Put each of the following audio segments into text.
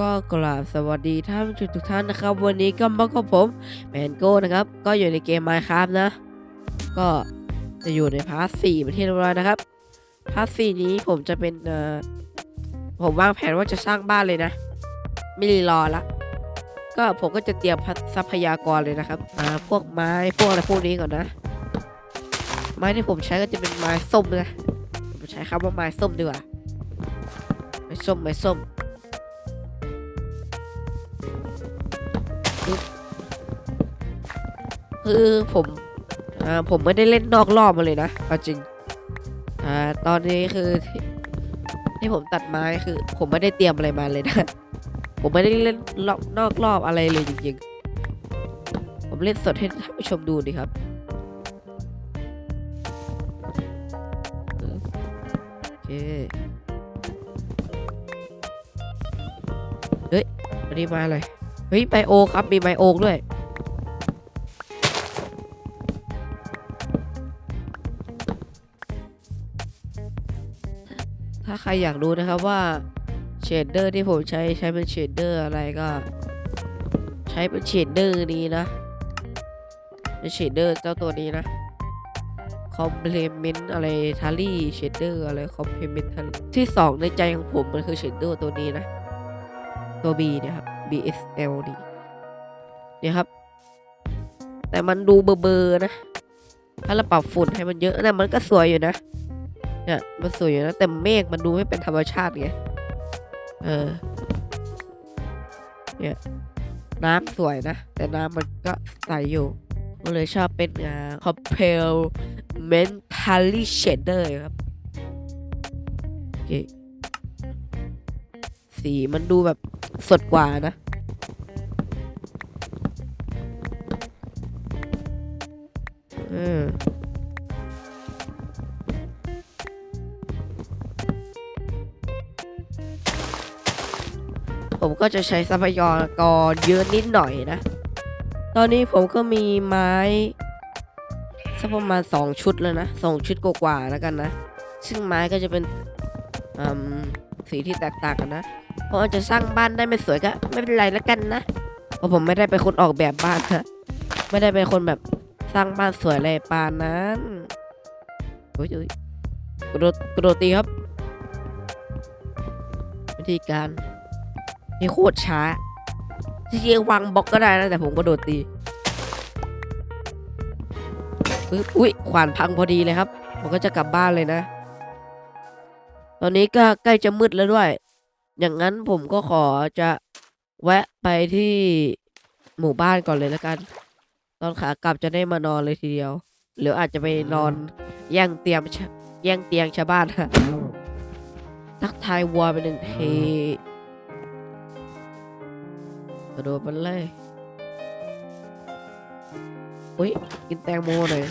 ก็กราบสวัสดีท่านผู้ชมทุกท่านนะครับ วันนี้ก็มากับผมแมนโก้นะครับ ก็อยู่ในเกม Minecraft นะ ก็จะอยู่ในพาร์ทสี่เป็นที่เรียบร้อยนะครับ พาร์ทสี่นี้ผมจะเป็นเอ่อผมวางแผนว่าจะสร้างบ้านเลยนะ ไม่รีรอละ ก็ผมก็จะเตรียมทรัพยากรเลยนะครับอ่าพวกไม้พวกอะไรพวกนี้ก่อนนะ ไม้ที่ผมใช้ก็จะเป็นไม้ส้มนะผมใช้คำว่าไม้ส้มดีกว่าไม้ส้มไม้ส้ม คือผมอ่าผมไม่ได้เล่นนอกรอบมาเลยนะเอาจริงอ่าตอนนี้คือที่ที่ผมตัดไม้คือ ผมไม่ได้เตรียมอะไรมาเลยนะ ผมไม่ได้เล่นรอบนอกรอบอะไรเลยจริงๆ ผมเล่นสดให้ท่านผู้ชมดูดิครับโอเคเฮ้ยอันนี้มาอะไรเฮ้ยไบโอครับมีไบโอด้วยาใครอยากรู้นะครับว่าเชดเดอร์ที่ผมใช้ใช้เป็นเชดเดอร์อะไรก็ ใช้เป็นเชดเดอร์นี้นะเป็นเชดเดอร์เจ้าตัวนี้นะ complement อะไรทารี่เชดเดอร์อะไร complement ที่สองในใจของผมมันคือเชดเดอร์ตัวนี้นะ ตัว B เนี่ยครับ BSL นี่เนี่ยครับ แต่มันดูเบลอๆนะ ถ้าเราปรับฝุ่นให้มันเยอะนะมันก็สวยอยู่นะ เนี่ยมันสวยอยู่นะแต่เมฆมันดูไม่เป็นธรรมชาติไงเออเนี่ยน้ำสวยนะ แต่น้ำมันก็ใสอยู่ก็เลยชอบเป็นอ่า complementary shader ครับโอเคสีมันดูแบบสดกว่านะ ก็จะใช้ทรัพยากรเยอะนิดหน่อยนะ ตอนนี้ผมก็มีไม้สักประมาณสองชุดแล้วนะสองชุดกว่าๆแล้วกันนะ ซึ่งไม้ก็จะเป็นสีที่แตกต่างกันนะ เพราะว่าจะสร้างบ้านได้ไม่สวยก็ไม่เป็นไรแล้วกันนะ เพราะผมไม่ได้เป็นคนออกแบบบ้านนะ ไม่ได้เป็นคนแบบสร้างบ้านสวยอะไรปานนั้นโอ้ยโอ้ยกระโดดกระโดดตีครับ วิธีการ นี่โคตรช้าจริงๆวางบล็อกก็ได้นะแต่ผมก็โดดตีปึ๊บอุ้ยขวานพังพอดีเลยครับ ผมก็จะกลับบ้านเลยนะ ตอนนี้ก็ใกล้จะมืดแล้วด้วย อย่างนั้นผมก็ขอจะแวะไปที่หมู่บ้านก่อนเลยแล้วกัน ตอนขากลับจะได้มานอนเลยทีเดียว หรืออาจจะไปนอนแย่งเตียงแย่งเตียงชาวบ้านฮะทักทายวัวไปหนึ่งเท กระโดดมันเลยอุ้ยกินแตงโมหน่อย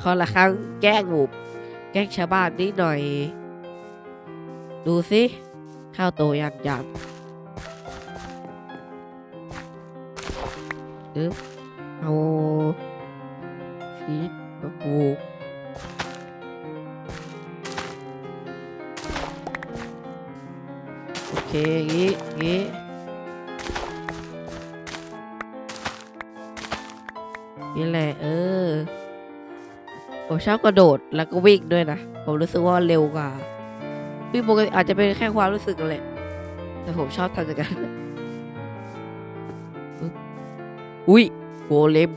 ขอละครั้งแกล้งหมูแกล้งชาวบ้านนิดหน่อย ดูสิ ข้าวโตอยากอยากอึ๊บเอาฟีดมา งงี้งี้นี่แหละเออผมชอบกระโดดแล้วก็วิ่งด้วยนะ ผมรู้สึกว่าเร็วกว่าวิ่งปกติอาจจะเป็นแค่ความรู้สึกนั่นแหละ แต่ผมชอบทำอย่างนั้นอุ๊ยอุ้ยโกเลม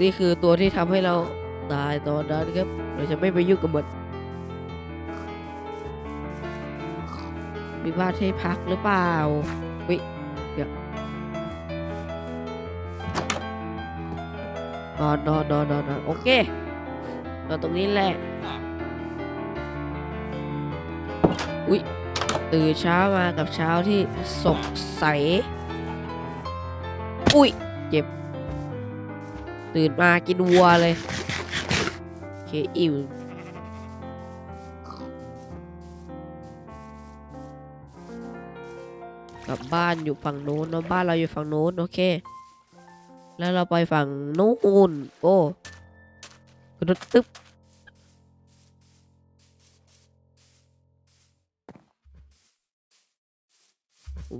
นี่คือตัวที่ทำให้เราตายตอนนั้นครับ เราจะไม่ไปยุ่งกับมัน มีบ้านให้พักหรือเปล่าวิเดี๋ยวนอนนอนนอนนอนโอเคนอนตรงนี้แหละ อุ้ยตื่นเช้ามากับเช้าที่สดใส อุ้ยเจ็บ ตื่นมากินวัวเลย เคอิ่มับบ้านอยู่ฝั่งโน้นเนาะบ้านเราอยู่ฝั่งโน้นโอเค แล้วเราไปฝั่งนู้นโอ้กระตึ๊บ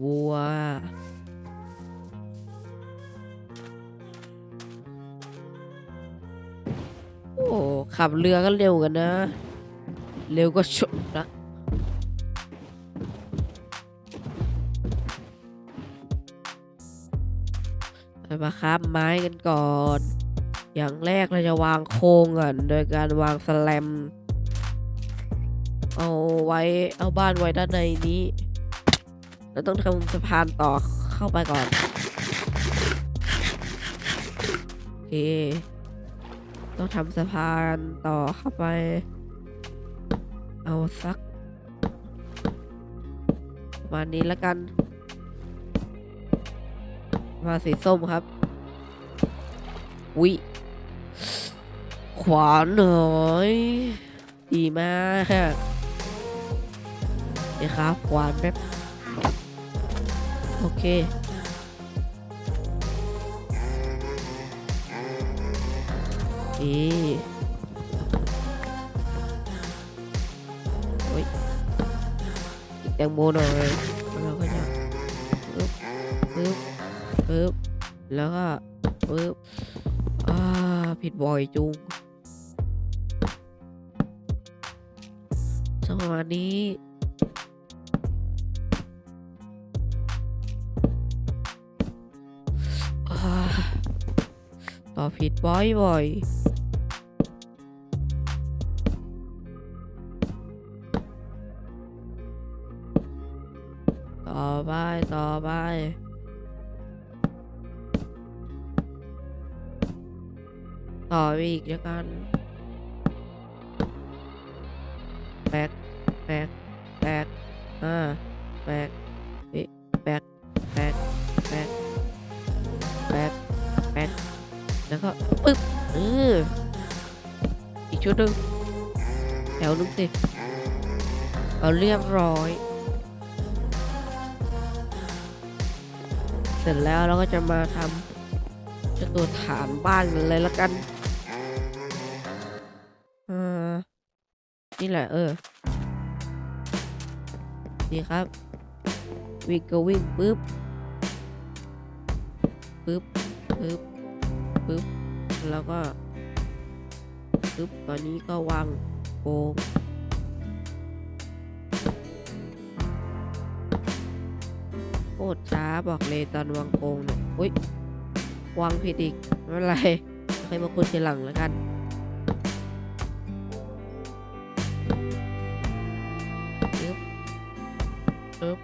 วัวโอ้ขับเรือก็เร็วกันนะ เร็วก็ชนนะ ไปมาครับไม้กันก่อน อย่างแรกเราจะวางโครงก่อนโดยการวางสแลม เอาไว้เอาบ้านไว้ด้านในนี้แล้วต้องทำสะพานต่อเข้าไปก่อนโอเคต้องทำสะพานต่อเข้าไป เอาสักประมาณนี้แล้วกัน มาสีส้มครับวิขวานหน่อย ดีมากนี่ครับขวานแป๊บโอเคนี่โอ้ยแตงโมหน่อย ปึ๊บ แล้วก็ปึ๊บ อ่า ผิดบ่อยจุงจังหวะนี้อ่าต่อผิดบ่อยบ่อยต่อไป ต่อไป ต่อไปอีกแล้วกันแบกแบกแบกอ่าแบกเอ๊ะแบกแบกแบกแปดแปดแล้วก็ปึ๊บเอออีกชุดหนึ่งแถวนึงสิเอาเรียบร้อย เสร็จแล้วเราก็จะมาทำจ้าตัวฐานบ้านกันเลยละกัน นี่แหละเออนี่ครับ วิ่งก็วิ่งปึ๊บปึ๊บปึ๊บปึ๊บ แล้วก็ปึ๊บ ตอนนี้ก็วางโกงโคตรช้าบอกเลยตอนวางโกงเนี่ยอุ้ยวางผิดอีกไม่เป็นไรให้มาคุณทีหลังแล้วกันึบ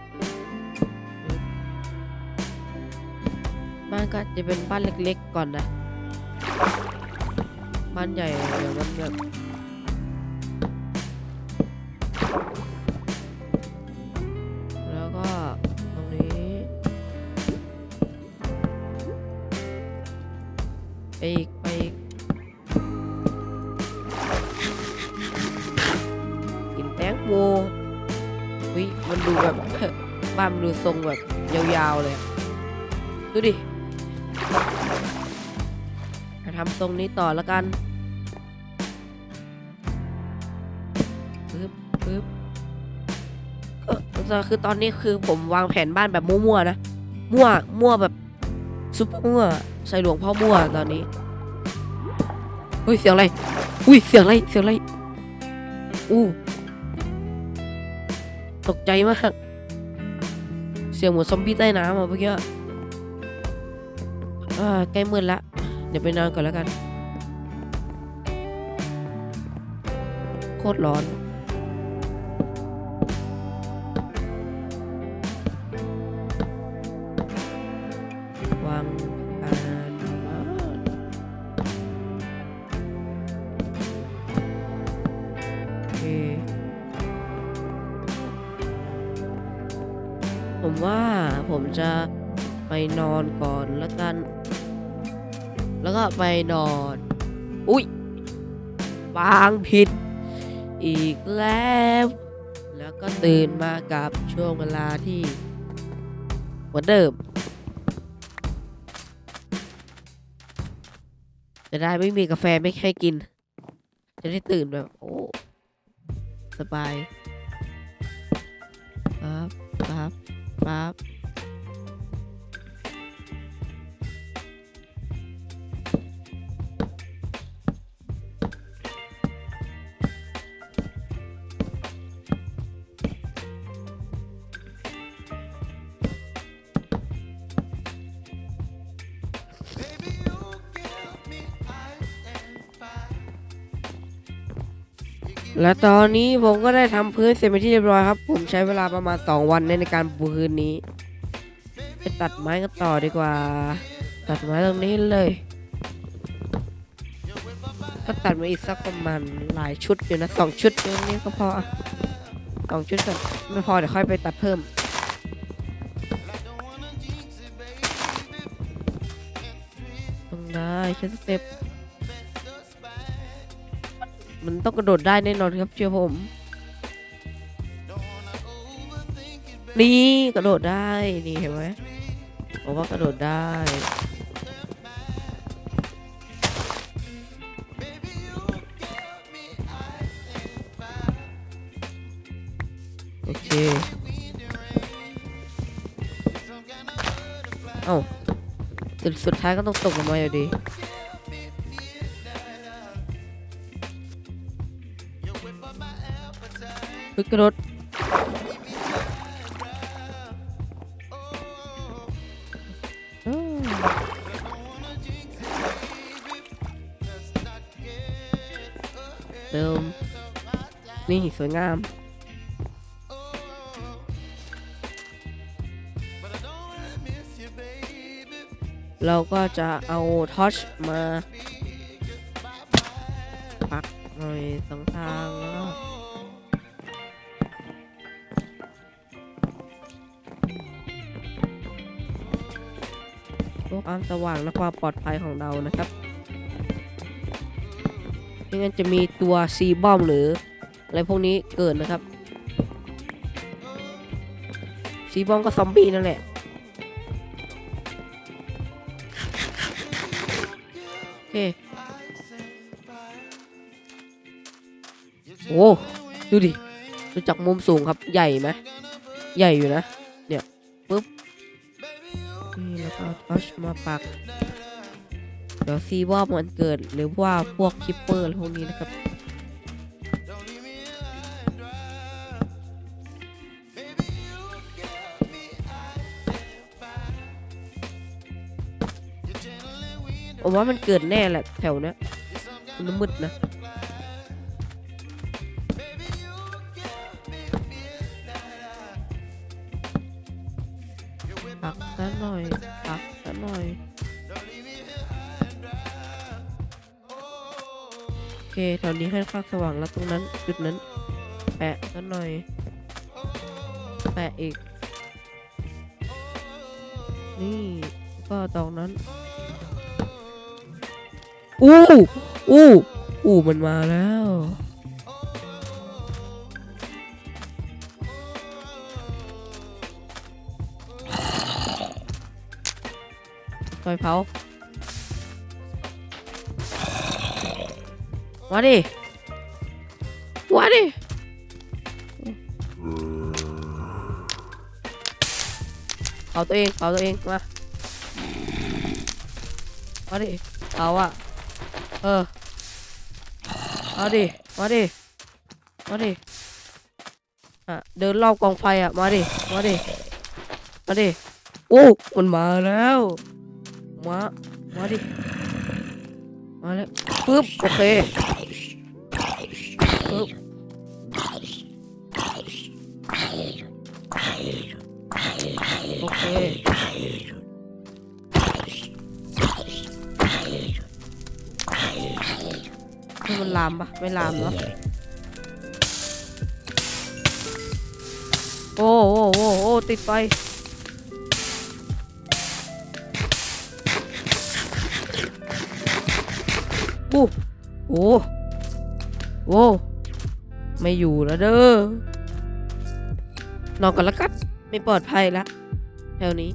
บ้านก็จะเป็นบ้านเล็กๆก่อนนะ บ้านใหญ่เดี๋ยวมันแบบ ทรงแบบยาวๆเลย ดูดิจะทำทรงนี้ต่อล้วกันปึ๊บปึ๊บก็คือตอนนี้คือผมวางแผนบ้านแบบมั่วๆนะ มั่ว มั่วแบบซุปมั่ว ใส่หลวงพ่อมั่วตอนนี้เฮ้ยเสียงอะไร อุ้ยเสียงอะไร เสียงอะไร อู้ ตกใจมาก เสียงเหมือนซอมบี้ใต้น้ำอะเมื่อกี้อ่าใกล้มืดละ เดี๋ยวไปนอนก่อนแล้วกัน โคตรร้อน ผมว่าผมจะไปนอนก่อนแล้วกัน แล้วก็ไปนอน อุ้ยวางผิด อีกแล้ว แล้วก็ตื่นมากับช่วงเวลาที่เหมือนเดิม จะได้ไม่มีกาแฟไม่ให้กิน จะได้ตื่นแบบ โอ้สบายปั๊บปั๊บ ปั๊ และตอนนี้ผมก็ได้ทำพื้นเสร็จเป็นที่เรียบร้อยครับ ผมใช้เวลาประมาณ 2 วันในการปูพื้นนี้ ไปตัดไม้กันต่อดีกว่า ตัดไม้ตรงนี้เลย ก็ตัดมาอีกสักประมาณหลายชุดอยู่นะสองชุดตรงนี้ก็พอสองชุดก่อนไม่พอเดี๋ยวค่อยไปตัดเพิ่มต้องได้แค่สเต็ป มันต้องกระโดดได้แน่นอนครับ เชื่อผม นี่กระโดดได้นี่เห็นไหมผมว่ากระโดดได้โอเค เอ้าสุดสุดท้ายก็ต้องตกลงมาอยู่ดี ปึ๊กกระโดดเติม นี่สวยงามเราก็จะเอาทอชมา ปักหน่อยสองทางแล้ว ความสว่างและความปลอดภัยของเรานะครับไม่งั้นจะมีตัวซีบอมหรืออะไรพวกนี้เกิดนะครับ ซีบอมก็ซอมบี้นั่นแหละโอเคโอ้ดูดิดูจากมุมสูงครับใหญ่ไหมใหญ่อยู่นะ เนี่ยปุ๊บ แล้วก็ทัชมาปัก เดี๋ยวซีว่ามันเกิดหรือว่าพวกคิปเปอร์พวกนี้นะครับผมว่ามันเกิดแน่แหละแถวเนี้ยมันมืดนะ แถวนี้ค่อนข้างสว่างแล้วตรงนั้นจุดนั้น แปะซะหน่อย แปะอีก นี่ก็ตรงนั้น อู้ อู้ อู้มันมาแล้วไฟเผา มาดิมาดิเผาตัวเองเผาตัวเองมามาดิเผาอะเออมาดิมาดิมาดิอะเดินรอบกองไฟอะมาดิมาดิมาดิโอ้มันมาแล้วมามาดิ มาแล้วปึ๊บโอเคปึ๊บโอเคมันลามปะไม่ลามเนาะโอ้โอ้โอ้โอ้ติดไฟ อ้โอ้โอ้ไม่อยู่แล้วเด้อนอนกันแล้วกันไม่ปลอดภัยละแถวนี้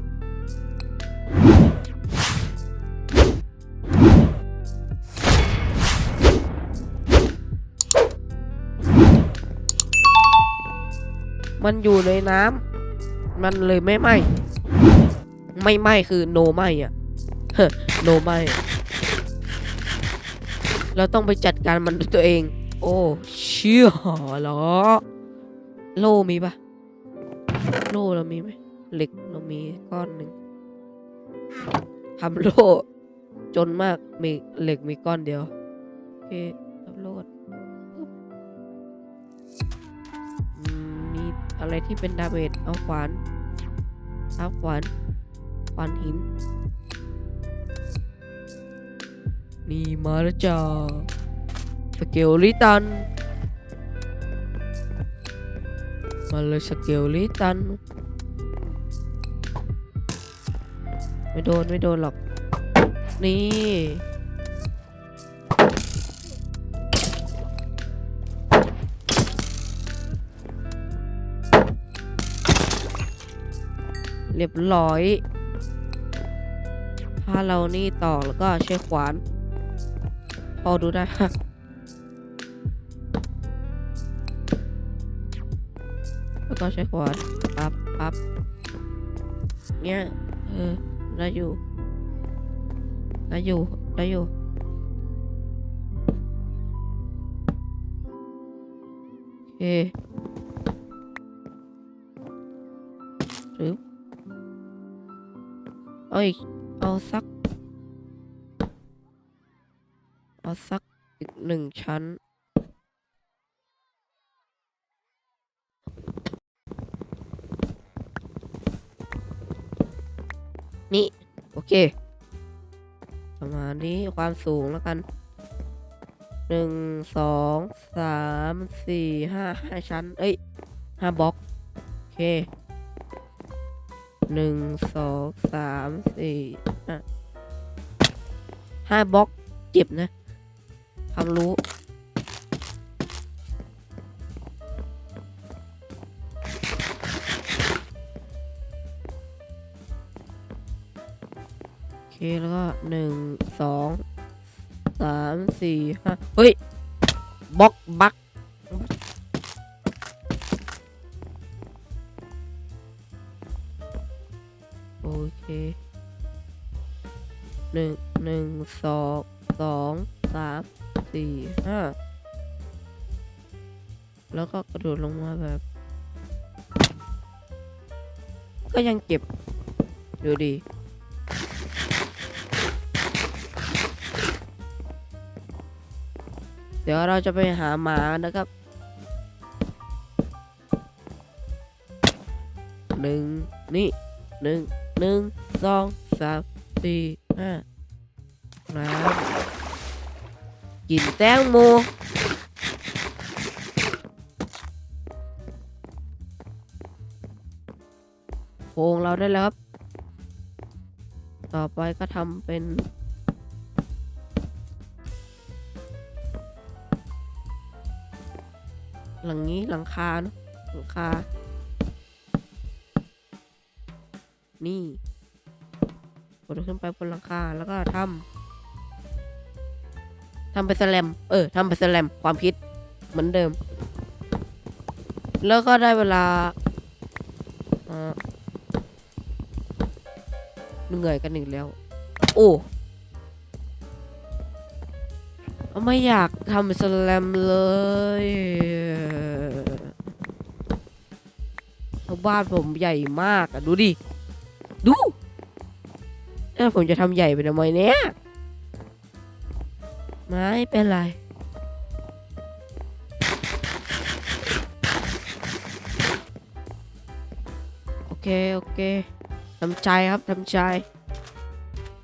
มันอยู่ในน้ำมันเลยไม่ไหมไม่ไหมคือโนไหมอะ โนไหม เราต้องไปจัดการมันด้วยตัวเอง โอ้เชี่ยหรอ โล่มีปะโล่เรามีไหมเหล็กเรามีก้อนหนึ่งทำโล่ จนมากมีเหล็กมีก้อนเดียว โอเคทำโล่มีอะไรที่เป็นดาเมจเอาขวานทัาขวานขวานหิน นี่มาแล้วจ้าสเกลลิตัน มาเลยสเกลลิตัน ไม่โดน ไม่โดนหรอก นี่ เรียบร้อย ถ้าเรานี่ต่อแล้วก็ใช้ขวาน พอดูได้แล้วก็ใช้ขวานปั๊บปั๊บเนี่ยเออได้อยู่ได้อยู่ได้อยู่โอเครึบเอาอีกเอาสัก สักอีกหนึ่งชั้น นี่ โอเค ประมาณนี้ความสูงแล้วกันหนึ่งสองสามสี่ห้าห้าชั้น เอ้ยห้าบล็อก โอเคหนึ่งสองสามสี่ห้าห้าบล็อกเจ็บนะ ควารู้ โอเค แล้วก็หนึ่งสองสามสี่ห้าเฮ้ยบล็อกบักโอเคหนึ่งหนึ่งสอง สี่ห้าแล้วก็กระโดดลงมาแบบ ก็ยังเก็บอยู่ดี เดี๋ยวเราจะไปหาหมานะครับหนึ่งนี่หนึ่งหนึ่งสองสามสี่ห้าน้ำ กินแตงโมโพงเราได้แล้วครับ ต่อไปก็ทำเป็น หลังนี้หลังคาเนะหลังคา นี่กดขึ้นไปบนหลังคาแล้วก็ทำ ทำเป็นสแลม เออทำเป็นสแลม ความคิดเหมือนเดิม แล้วก็ได้เวลาเหนื่อยกันอีกแล้ว โอ้ไม่อยากทำเป็นสแลมเลยบ้านผมใหญ่มากอะดูดิ ดูถ้าผมจะทำใหญ่ไปทำไมเนี่ย ไม่เป็นไร โอเค โอเคทำใจครับทำใจ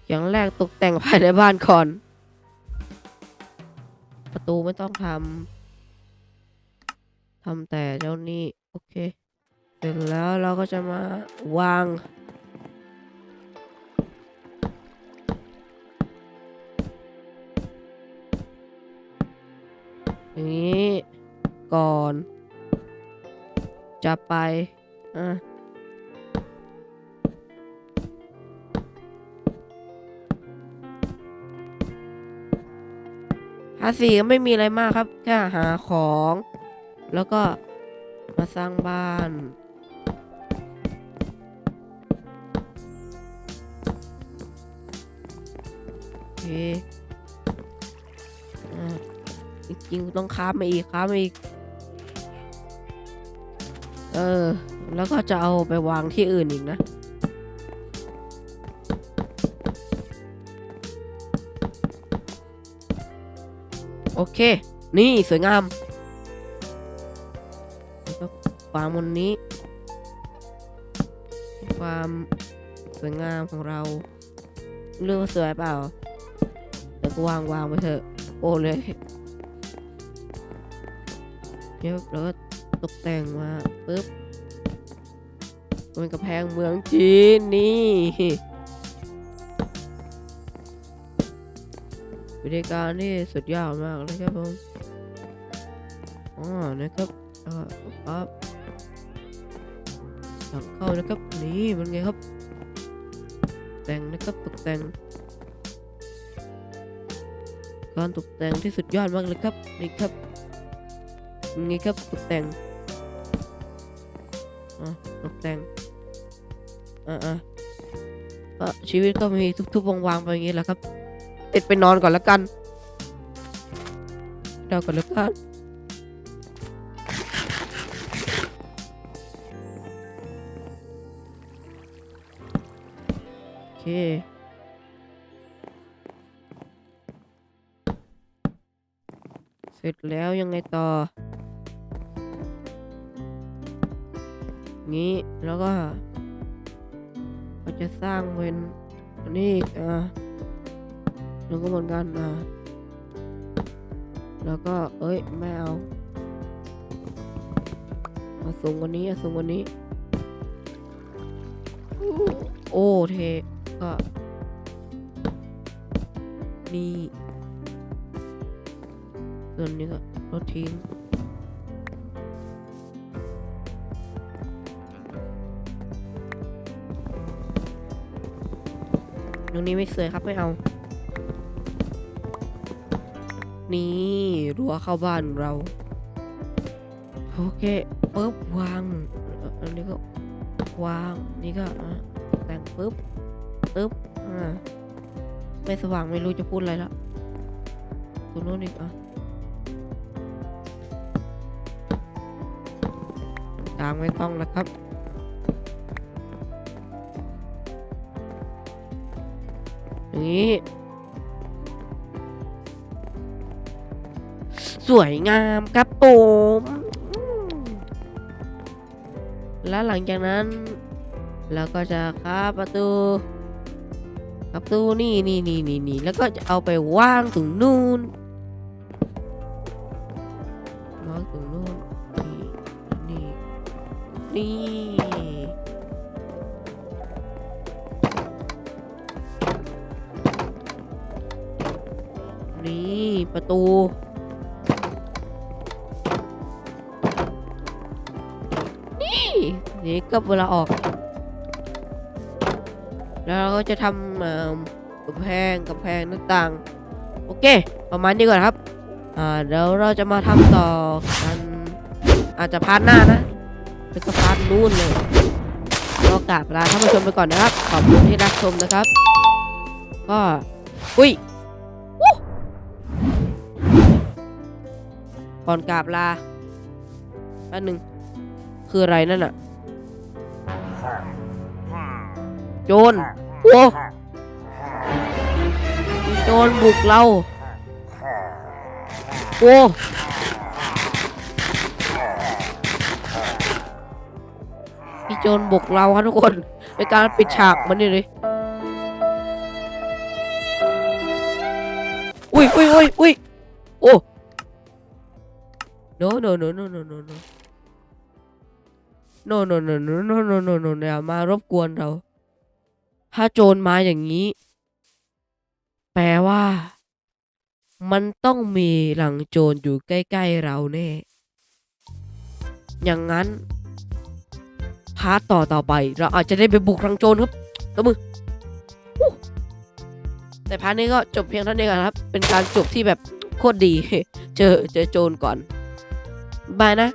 อย่างแรกตกแต่งภายในบ้านก่อน ประตูไม่ต้องทำทำแต่เจ้านี่ โอเค เสร็จแล้วเราก็จะมาวาง อย่างนี้ ก่อน จะไปอะภาษีก็ไม่มีอะไรมากครับ แค่หาของ แล้วก็มาสร้างบ้าน โอเค จริงต้องค้ามาอีกค้ามาอีก เออ แล้วก็จะเอาไปวางที่อื่นอีกนะ โอเค นี่สวยงามแล้วก็วางบนนี้ ความสวยงามของเราเรื่องสวยเปล่า แต่ก็วางวางไปเถอะ โอ้เลย เดี๋ยวแล้วก็ตกแต่งมาปุ๊บเป็นกระแพงเมืองจีนนี่วิธีการนี่สุดยอดมากเลยครับผมอ๋อนะครับอ่าครับหลังเข้านะครับนี่มันไงครับ แต่งนะครับตกแต่งการตกแต่งที่สุดยอดมากเลยครับนี่ครับ นี่ครับตกแต่งอะตกแต่งอะอะก็ชีวิตก็มีทุกๆวางๆไปอย่างนี้แหละครับเติดไปนอนก่อนแล้วกันเดาก่อนแล้วกันโอเคเสร็จแล้วยังไงต่อ งี้แล้วก็เราจะสร้างเป็นอันนี้อีกอะแล้วก็เหมือนกันอะแล้วก็เอ้ยไม่เอาเอาสูงกว่านี้เอาสูงกว่านี้ โอ้เทก็นี่ส่วนนี้ก็ลดทิ้ง รงนี้ไม่สวยครับไม่เอา นี่รั้วเข้าบ้านเรา โอเคปุ๊บวาง อันนี้ก็วางนี่ก็แต่งปุ๊บปุ๊บอ่าไม่สว่างไม่รู้จะพูดอะไรละตรงโน้นอีกอะกลางไม่ต้องแล้วครับ นี้ สวยงามครับผมแล้วหลังจากนั้นเราก็จะคาบประตูประตูนี่นี่นี่นี่นี่แล้วก็จะเอาไปวางตรงนู้น นี่ก็เวลาออก แล้วเราก็จะทำกำแพงกำแพงหน้าต่าง โอเค ประมาณนี้ก่อนครับ อ่าเดี๋ยวเราจะมาทำต่อกันอาจจะพาร์ทหน้านะแล้วก็พาร์ทนู้นเลยก็กราบลาท่านผู้ชมไปก่อนนะครับ ขอบคุณที่รับชมนะครับ ก็อุ้ยก่อนกราบลาแป๊บนึง คืออะไรนั่นอะ โจรโอ้มีโจรบุกเราโอ้มีโจรบุกเราครับทุกคนเป็นการปิดฉากมันนี่เลยอุ้ยอุ้ยอุ้ยอุ้ยโอ้ no no no no no no no no no no no no no no no อย่ามารบกวนเรา ถ้าโจรมาอย่างนี้ แปลว่า มันต้องมีหลังโจรอยู่ใกล้ ๆ เราแน่ อย่างนั้นพาร์ทต่อต่อไป เราอาจจะได้ไปบุกหลังโจรครับตัวมือแต่พาร์ทนี้ก็จบเพียงเท่านี้ก่อนครับ เป็นการจบที่แบบโคตรดี เจอเจอโจรก่อนบายนะ